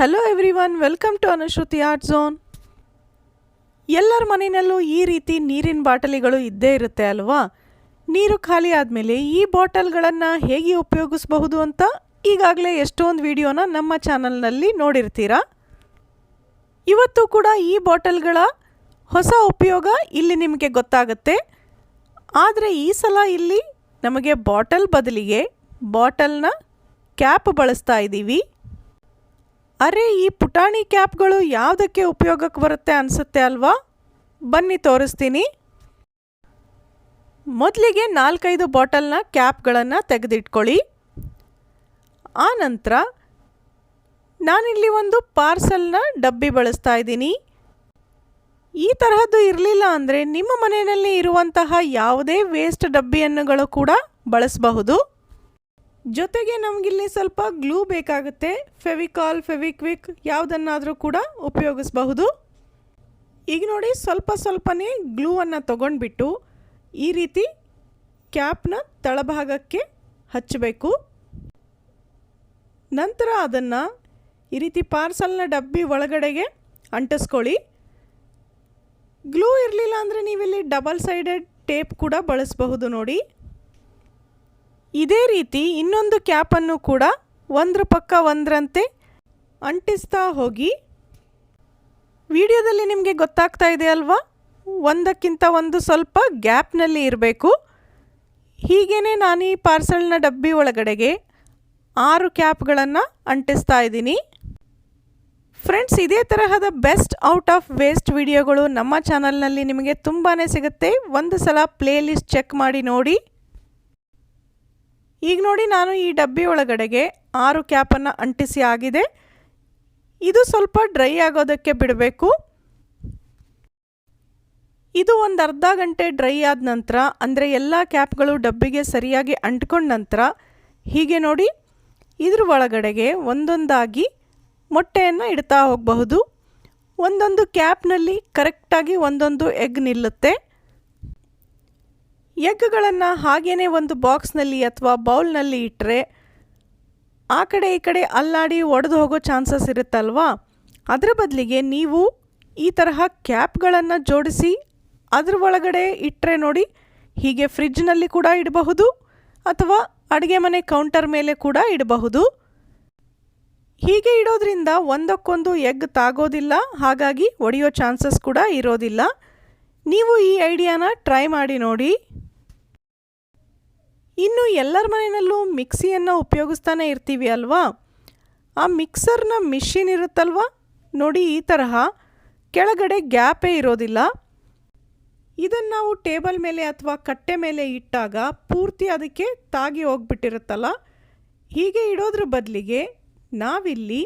Hello everyone welcome to Anushruti art zone ಎಲ್ಲರ ಮನೆಯಲ್ಲೂ ಈ ರೀತಿ ನೀರಿನ ಬಾಟಲಿಗಳು ಇದ್ದೇ ಇರುತ್ತೆ ಅಲ್ವಾ? ನೀರು ಖಾಲಿ ಆದಮೇಲೆ ಈ ಬಾಟಲ್ಗಳನ್ನು ಹೇಗೆ ಉಪಯೋಗಿಸಬಹುದು ಅಂತ ಈಗಾಗಲೇ ಎಷ್ಟೊಂದು ವಿಡಿಯೋನ ನಮ್ಮ ಚಾನಲ್ನಲ್ಲಿ ನೋಡಿರ್ತೀರಾ? ಇವತ್ತು ಕೂಡ ಈ ಬಾಟಲ್ಗಳ ಹೊಸ ಉಪಯೋಗ ಇಲ್ಲಿ ನಿಮಗೆ ಗೊತ್ತಾಗುತ್ತೆ. ಆದರೆ ಈ ಸಲ ಇಲ್ಲಿ ನಮಗೆ ಬಾಟಲ್ ಬದಲಿಗೆ ಬಾಟಲ್ನ ಕ್ಯಾಪ್ ಬಳಸ್ತಾ ಇದ್ದೀವಿ. ಅರೆ, ಈ ಪುಟಾಣಿ ಕ್ಯಾಪ್ಗಳು ಯಾವುದಕ್ಕೆ ಉಪಯೋಗಕ್ಕೆ ಬರುತ್ತೆ ಅನಿಸುತ್ತೆ ಅಲ್ವಾ? ಬನ್ನಿ ತೋರಿಸ್ತೀನಿ. ಮೊದಲಿಗೆ ನಾಲ್ಕೈದು ಬಾಟಲ್ನ ಕ್ಯಾಪ್ಗಳನ್ನು ತೆಗೆದಿಟ್ಕೊಳ್ಳಿ. ಆ ನಂತರ ನಾನಿಲ್ಲಿ ಒಂದು ಪಾರ್ಸಲ್ನ ಡಬ್ಬಿ ಬಳಸ್ತಾ ಇದ್ದೀನಿ. ಈ ತರಹದ್ದು ಇರಲಿಲ್ಲ ಅಂದರೆ ನಿಮ್ಮ ಮನೆಯಲ್ಲಿ ಇರುವಂತಹ ಯಾವುದೇ ವೇಸ್ಟ್ ಡಬ್ಬಿಯನ್ನುಗಳು ಕೂಡ ಬಳಸಬಹುದು. ಜೊತೆಗೆ ನಮಗಿಲ್ಲಿ ಸ್ವಲ್ಪ ಗ್ಲೂ ಬೇಕಾಗುತ್ತೆ. ಫೆವಿಕಾಲ್, ಫೆವಿಕ್ವಿಕ್ ಯಾವುದನ್ನಾದರೂ ಕೂಡ ಉಪಯೋಗಿಸಬಹುದು. ಈಗ ನೋಡಿ ಸ್ವಲ್ಪ ಸ್ವಲ್ಪನೇ ಗ್ಲೂವನ್ನು ತಗೊಂಡ್ಬಿಟ್ಟು ಈ ರೀತಿ ಕ್ಯಾಪ್ನ ತಳಭಾಗಕ್ಕೆ ಹಚ್ಚಬೇಕು. ನಂತರ ಅದನ್ನು ಈ ರೀತಿ ಪಾರ್ಸಲ್ನ ಡಬ್ಬಿ ಒಳಗಡೆಗೆ ಅಂಟಿಸ್ಕೊಳ್ಳಿ. ಗ್ಲೂ ಇರಲಿಲ್ಲ ಅಂದರೆ ನೀವಿಲ್ಲಿ ಡಬಲ್ ಸೈಡೆಡ್ ಟೇಪ್ ಕೂಡ ಬಳಸಬಹುದು ನೋಡಿ. ಇದೇ ರೀತಿ ಇನ್ನೊಂದು ಕ್ಯಾಪನ್ನು ಕೂಡ ಒಂದ್ರ ಪಕ್ಕ ಒಂದರಂತೆ ಅಂಟಿಸ್ತಾ ಹೋಗಿ. ವಿಡಿಯೋದಲ್ಲಿ ನಿಮಗೆ ಗೊತ್ತಾಗ್ತಾ ಇದೆ ಅಲ್ವಾ? ಒಂದಕ್ಕಿಂತ ಒಂದು ಸ್ವಲ್ಪ ಗ್ಯಾಪ್ನಲ್ಲಿ ಇರಬೇಕು. ಹೀಗೇ ನಾನು ಈ ಪಾರ್ಸಲ್ನ ಡಬ್ಬಿ ಒಳಗಡೆಗೆ ಆರು ಕ್ಯಾಪ್ಗಳನ್ನು ಅಂಟಿಸ್ತಾ ಇದ್ದೀನಿ. ಫ್ರೆಂಡ್ಸ್, ಇದೇ ತರಹದ ಬೆಸ್ಟ್ ಔಟ್ ಆಫ್ ವೇಸ್ಟ್ ವಿಡಿಯೋಗಳು ನಮ್ಮ ಚಾನಲ್ನಲ್ಲಿ ನಿಮಗೆ ತುಂಬಾ ಸಿಗುತ್ತೆ. ಒಂದು ಸಲ ಪ್ಲೇ ಲಿಸ್ಟ್ ಚೆಕ್ ಮಾಡಿ ನೋಡಿ. ಈಗ ನೋಡಿ ನಾನು ಈ ಡಬ್ಬಿ ಒಳಗಡೆಗೆ ಆರು ಕ್ಯಾಪನ್ನು ಅಂಟಿಸಿ ಆಗಿದೆ. ಇದು ಸ್ವಲ್ಪ ಡ್ರೈ ಆಗೋದಕ್ಕೆ ಬಿಡಬೇಕು. ಇದು ಒಂದು ಅರ್ಧ ಗಂಟೆ ಡ್ರೈ ಆದ ನಂತರ, ಅಂದರೆ ಎಲ್ಲ ಕ್ಯಾಪ್ಗಳು ಡಬ್ಬಿಗೆ ಸರಿಯಾಗಿ ಅಂಟ್ಕೊಂಡ ನಂತರ, ಹೀಗೆ ನೋಡಿ ಇದ್ರ ಒಳಗಡೆಗೆ ಒಂದೊಂದಾಗಿ ಮೊಟ್ಟೆಯನ್ನು ಇಡ್ತಾ ಹೋಗಬಹುದು. ಒಂದೊಂದು ಕ್ಯಾಪ್ನಲ್ಲಿ ಕರೆಕ್ಟಾಗಿ ಒಂದೊಂದು ಎಗ್ ನಿಲ್ಲುತ್ತೆ. ಎಗ್ಗಳನ್ನು ಹಾಗೇ ಒಂದು ಬಾಕ್ಸ್ನಲ್ಲಿ ಅಥವಾ ಬೌಲ್ನಲ್ಲಿ ಇಟ್ಟರೆ ಆ ಕಡೆ ಈ ಕಡೆ ಅಲ್ಲಾಡಿ ಒಡೆದು ಹೋಗೋ ಚಾನ್ಸಸ್ ಇರುತ್ತಲ್ವಾ? ಅದರ ಬದಲಿಗೆ ನೀವು ಈ ತರಹ ಕ್ಯಾಪ್ಗಳನ್ನು ಜೋಡಿಸಿ ಅದರ ಒಳಗಡೆ ಇಟ್ಟರೆ ನೋಡಿ ಹೀಗೆ ಫ್ರಿಜ್ನಲ್ಲಿ ಕೂಡ ಇಡಬಹುದು ಅಥವಾ ಅಡುಗೆ ಮನೆ ಕೌಂಟರ್ ಮೇಲೆ ಕೂಡ ಇಡಬಹುದು. ಹೀಗೆ ಇಡೋದ್ರಿಂದ ಒಂದಕ್ಕೊಂದು ಎಗ್ ತಾಗೋದಿಲ್ಲ, ಹಾಗಾಗಿ ಒಡೆಯೋ ಚಾನ್ಸಸ್ ಕೂಡ ಇರೋದಿಲ್ಲ. ನೀವು ಈ ಐಡಿಯಾನ ಟ್ರೈ ಮಾಡಿ ನೋಡಿ. ಇನ್ನು ಎಲ್ಲರ ಮನೆಯಲ್ಲೂ ಮಿಕ್ಸಿಯನ್ನು ಉಪಯೋಗಿಸ್ತಾನೆ ಇರ್ತೀವಿ ಅಲ್ವಾ? ಆ ಮಿಕ್ಸರ್ನ ಮಿಷಿನ್ ಇರುತ್ತಲ್ವ? ನೋಡಿ ಈ ತರಹ. ಕೆಳಗಡೆ ಗ್ಯಾಪೇ ಇರೋದಿಲ್ಲ. ಇದನ್ನು ನಾವು ಟೇಬಲ್ ಮೇಲೆ ಅಥವಾ ಕಟ್ಟೆ ಮೇಲೆ ಇಟ್ಟಾಗ ಪೂರ್ತಿ ಅದಕ್ಕೆ ತಾಗಿ ಹೋಗ್ಬಿಟ್ಟಿರುತ್ತಲ್ಲ? ಹೀಗೆ ಇಡೋದ್ರ ಬದಲಿಗೆ ನಾವಿಲ್ಲಿ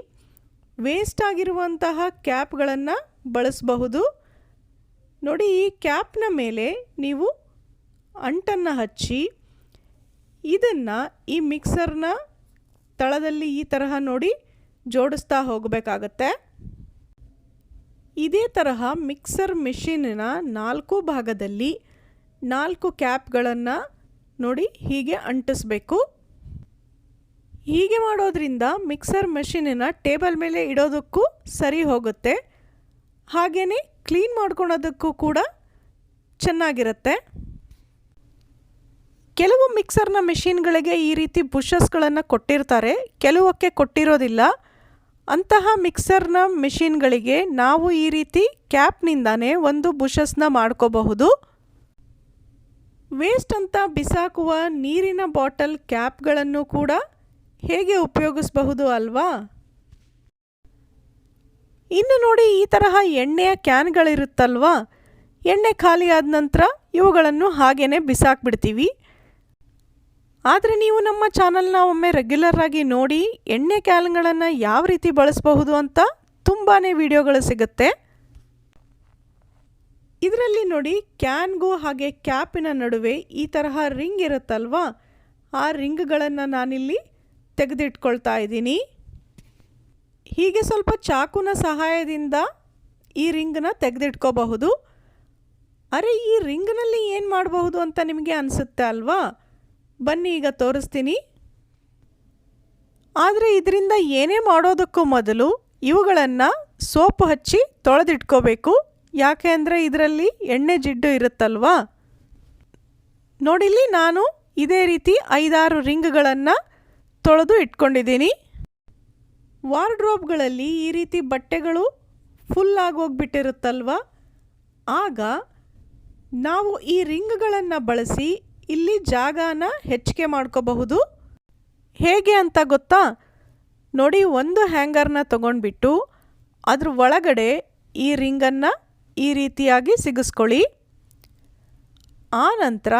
ವೇಸ್ಟ್ ಆಗಿರುವಂತಹ ಕ್ಯಾಪ್ಗಳನ್ನು ಬಳಸಬಹುದು. ನೋಡಿ ಈ ಕ್ಯಾಪ್ನ ಮೇಲೆ ನೀವು ಅಂಟನ್ನು ಹಚ್ಚಿ ಇದನ್ನು ಈ ಮಿಕ್ಸರ್ನ ತಳದಲ್ಲಿ ಈ ತರಹ ನೋಡಿ ಜೋಡಿಸ್ತಾ ಹೋಗಬೇಕಾಗತ್ತೆ. ಇದೇ ತರಹ ಮಿಕ್ಸರ್ ಮಿಷಿನ್ನ ನಾಲ್ಕು ಭಾಗದಲ್ಲಿ ನಾಲ್ಕು ಕ್ಯಾಪ್ಗಳನ್ನು ನೋಡಿ ಹೀಗೆ ಅಂಟಿಸ್ಬೇಕು. ಹೀಗೆ ಮಾಡೋದ್ರಿಂದ ಮಿಕ್ಸರ್ ಮೆಷಿನಿನ ಟೇಬಲ್ ಮೇಲೆ ಇಡೋದಕ್ಕೂ ಸರಿ ಹೋಗುತ್ತೆ. ಹಾಗೆಯೇ ಕ್ಲೀನ್ ಮಾಡ್ಕೊಳೋದಕ್ಕೂ ಕೂಡ ಚೆನ್ನಾಗಿರುತ್ತೆ. ಕೆಲವು ಮಿಕ್ಸರ್ನ ಮೆಷಿನ್ಗಳಿಗೆ ಈ ರೀತಿ ಬುಷಸ್ಗಳನ್ನು ಕೊಟ್ಟಿರ್ತಾರೆ. ಕೆಲವಕ್ಕೆ ಕೊಟ್ಟಿರೋದಿಲ್ಲ. ಅಂತಹ ಮಿಕ್ಸರ್ನ ಮೆಷಿನ್ಗಳಿಗೆ ನಾವು ಈ ರೀತಿ ಕ್ಯಾಪ್ನಿಂದಾನೇ ಒಂದು ಬುಷಸ್ನ ಮಾಡ್ಕೋಬಹುದು. ವೇಸ್ಟ್ ಅಂತ ಬಿಸಾಕುವ ನೀರಿನ ಬಾಟಲ್ ಕ್ಯಾಪ್ಗಳನ್ನು ಕೂಡ ಹೇಗೆ ಉಪಯೋಗಿಸಬಹುದು ಅಲ್ವಾ? ಇನ್ನು ನೋಡಿ ಈ ತರಹ ಎಣ್ಣೆಯ ಕ್ಯಾನ್ಗಳಿರುತ್ತಲ್ವಾ? ಎಣ್ಣೆ ಖಾಲಿಯಾದ ನಂತರ ಇವುಗಳನ್ನು ಹಾಗೇ ಬಿಸಾಕ್ಬಿಡ್ತೀವಿ. ಆದರೆ ನೀವು ನಮ್ಮ ಚಾನಲ್ನ ಒಮ್ಮೆ ರೆಗ್ಯುಲರ್ ಆಗಿ ನೋಡಿ ಎಣ್ಣೆ ಕ್ಯಾನ್ಗಳನ್ನು ಯಾವ ರೀತಿ ಬಳಸಬಹುದು ಅಂತ ತುಂಬಾ ವಿಡಿಯೋಗಳು ಸಿಗುತ್ತೆ. ಇದರಲ್ಲಿ ನೋಡಿ ಕ್ಯಾನ್ಗೂ ಹಾಗೆ ಕ್ಯಾಪಿನ ನಡುವೆ ಈ ತರಹ ರಿಂಗ್ ಇರುತ್ತಲ್ವಾ? ಆ ರಿಂಗ್ಗಳನ್ನು ನಾನಿಲ್ಲಿ ತೆಗೆದಿಟ್ಕೊಳ್ತಾ ಇದ್ದೀನಿ. ಹೀಗೆ ಸ್ವಲ್ಪ ಚಾಕುನ ಸಹಾಯದಿಂದ ಈ ರಿಂಗನ್ನ ತೆಗೆದಿಟ್ಕೋಬಹುದು. ಅರೆ ಈ ರಿಂಗ್ನಲ್ಲಿ ಏನು ಮಾಡಬಹುದು ಅಂತ ನಿಮಗೆ ಅನಿಸುತ್ತೆ ಅಲ್ವಾ? ಬನ್ನಿ, ಈಗ ತೋರಿಸ್ತೀನಿ. ಆದರೆ ಇದರಿಂದ ಏನೇ ಮಾಡೋದಕ್ಕೂ ಮೊದಲು ಇವುಗಳನ್ನು ಸೋಪು ಹಚ್ಚಿ ತೊಳೆದಿಟ್ಕೋಬೇಕು. ಯಾಕೆ ಅಂದರೆ ಇದರಲ್ಲಿ ಎಣ್ಣೆ ಜಿಡ್ಡು ಇರುತ್ತಲ್ವಾ? ನೋಡಿಲ್ಲಿ ನಾನು ಇದೇ ರೀತಿ ಐದಾರು ರಿಂಗ್ಗಳನ್ನು ತೊಳೆದು ಇಟ್ಕೊಂಡಿದ್ದೀನಿ. ವಾರ್ಡ್ರೋಬ್ಗಳಲ್ಲಿ ಈ ರೀತಿ ಬಟ್ಟೆಗಳು ಫುಲ್ ಆಗೋಗ್ಬಿಟ್ಟಿರುತ್ತಲ್ವ? ಆಗ ನಾವು ಈ ರಿಂಗ್ಗಳನ್ನು ಬಳಸಿ ಇಲ್ಲಿ ಜಾಗನ ಹೆಚ್ಚಿಗೆ ಮಾಡ್ಕೋಬಹುದು. ಹೇಗೆ ಅಂತ ಗೊತ್ತಾ? ನೋಡಿ, ಒಂದು ಹ್ಯಾಂಗರ್ನ ತಗೊಂಡ್ಬಿಟ್ಟು ಅದ್ರ ಒಳಗಡೆ ಈ ರಿಂಗನ್ನು ಈ ರೀತಿಯಾಗಿ ಸಿಗಿಸ್ಕೊಳ್ಳಿ. ಆ ನಂತರ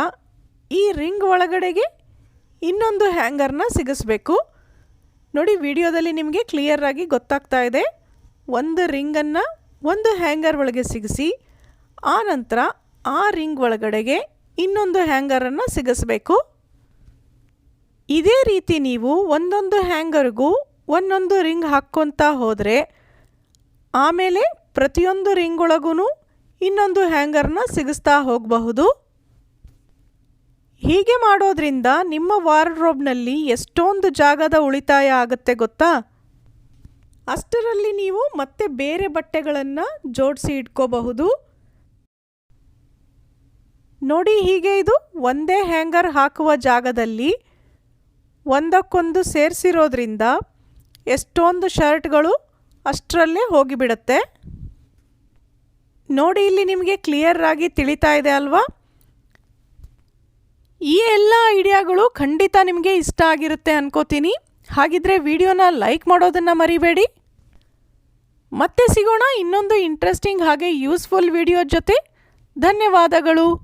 ಈ ರಿಂಗ್ ಒಳಗಡೆಗೆ ಇನ್ನೊಂದು ಹ್ಯಾಂಗರ್ನ ಸಿಗಿಸ್ಬೇಕು. ನೋಡಿ, ವಿಡಿಯೋದಲ್ಲಿ ನಿಮಗೆ ಕ್ಲಿಯರಾಗಿ ಗೊತ್ತಾಗ್ತಾ ಇದೆ. ಒಂದು ರಿಂಗನ್ನು ಒಂದು ಹ್ಯಾಂಗರ್ ಒಳಗೆ ಸಿಗಿಸಿ, ಆ ನಂತರ ಆ ರಿಂಗ್ ಒಳಗಡೆಗೆ ಇನ್ನೊಂದು ಹ್ಯಾಂಗರನ್ನು ಸಿಗಿಸ್ಬೇಕು. ಇದೇ ರೀತಿ ನೀವು ಒಂದೊಂದು ಹ್ಯಾಂಗರ್ಗೂ ಒಂದೊಂದು ರಿಂಗ್ ಹಾಕ್ಕೊತಾ ಹೋದರೆ, ಆಮೇಲೆ ಪ್ರತಿಯೊಂದು ರಿಂಗ್ ಒಳಗೂ ಇನ್ನೊಂದು ಹ್ಯಾಂಗರ್ನ ಸಿಗಿಸ್ತಾ ಹೋಗಬಹುದು. ಹೀಗೆ ಮಾಡೋದ್ರಿಂದ ನಿಮ್ಮ ವಾರ್ಡ್ರೋಬ್ನಲ್ಲಿ ಎಷ್ಟೊಂದು ಜಾಗದ ಉಳಿತಾಯ ಆಗುತ್ತೆ ಗೊತ್ತಾ? ಅಷ್ಟರಲ್ಲಿ ನೀವು ಮತ್ತೆ ಬೇರೆ ಬಟ್ಟೆಗಳನ್ನು ಜೋಡಿಸಿ ಇಟ್ಕೋಬಹುದು. ನೋಡಿ ಹೀಗೆ ಇದು ಒಂದೇ ಹ್ಯಾಂಗರ್ ಹಾಕುವ ಜಾಗದಲ್ಲಿ ಒಂದಕ್ಕೊಂದು ಸೇರಿಸಿರೋದ್ರಿಂದ ಎಷ್ಟೊಂದು ಶರ್ಟ್ಗಳು ಅಷ್ಟರಲ್ಲೇ ಹೋಗಿಬಿಡುತ್ತೆ. ನೋಡಿ ಇಲ್ಲಿ ನಿಮಗೆ ಕ್ಲಿಯರ್ ಆಗಿ ತಿಳಿತಾ ಇದೆ ಅಲ್ವಾ? ಈ ಎಲ್ಲ ಐಡಿಯಾಗಳು ಖಂಡಿತ ನಿಮಗೆ ಇಷ್ಟ ಆಗಿರುತ್ತೆ ಅನ್ಕೋತೀನಿ. ಹಾಗಿದ್ರೆ ವಿಡಿಯೋನ ಲೈಕ್ ಮಾಡೋದನ್ನು ಮರಿಬೇಡಿ. ಮತ್ತೆ ಸಿಗೋಣ ಇನ್ನೊಂದು ಇಂಟ್ರೆಸ್ಟಿಂಗ್ ಹಾಗೆ ಯೂಸ್ಫುಲ್ ವಿಡಿಯೋ ಜೊತೆ. ಧನ್ಯವಾದಗಳು.